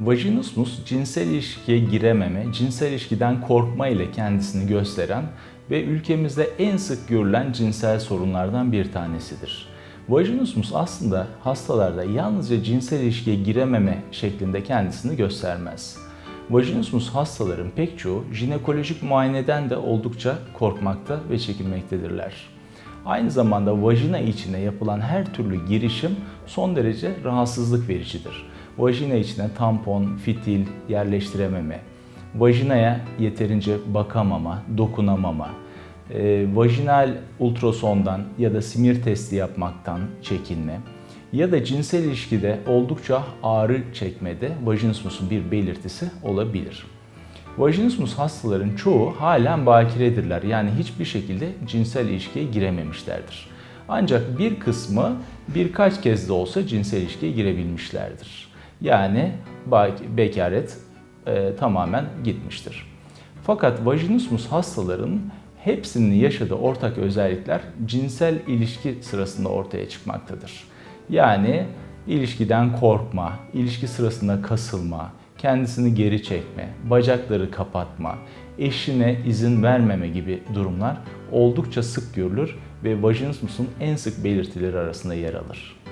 Vajinismus cinsel ilişkiye girememe, cinsel ilişkiden korkma ile kendisini gösteren ve ülkemizde en sık görülen cinsel sorunlardan bir tanesidir. Vajinismus aslında hastalarda yalnızca cinsel ilişkiye girememe şeklinde kendisini göstermez. Vajinismus hastaların pek çoğu jinekolojik muayeneden de oldukça korkmakta ve çekinmektedirler. Aynı zamanda vajina içine yapılan her türlü girişim son derece rahatsızlık vericidir. Vajina içine tampon, fitil yerleştirememe, vajinaya yeterince bakamama, dokunamama, e, vajinal ultrasondan ya da simir testi yapmaktan çekinme ya da cinsel ilişkide oldukça ağrı çekmede vajinismusun bir belirtisi olabilir. Vajinismus hastaların çoğu halen bakiredirler. Yani hiçbir şekilde cinsel ilişkiye girememişlerdir. Ancak bir kısmı birkaç kez de olsa cinsel ilişkiye girebilmişlerdir. Yani bekaret e, tamamen gitmiştir. Fakat vajinismus hastaların hepsinin yaşadığı ortak özellikler cinsel ilişki sırasında ortaya çıkmaktadır. Yani ilişkiden korkma, ilişki sırasında kasılma, kendisini geri çekme, bacakları kapatma, eşine izin vermeme gibi durumlar oldukça sık görülür ve vajinismusun en sık belirtileri arasında yer alır.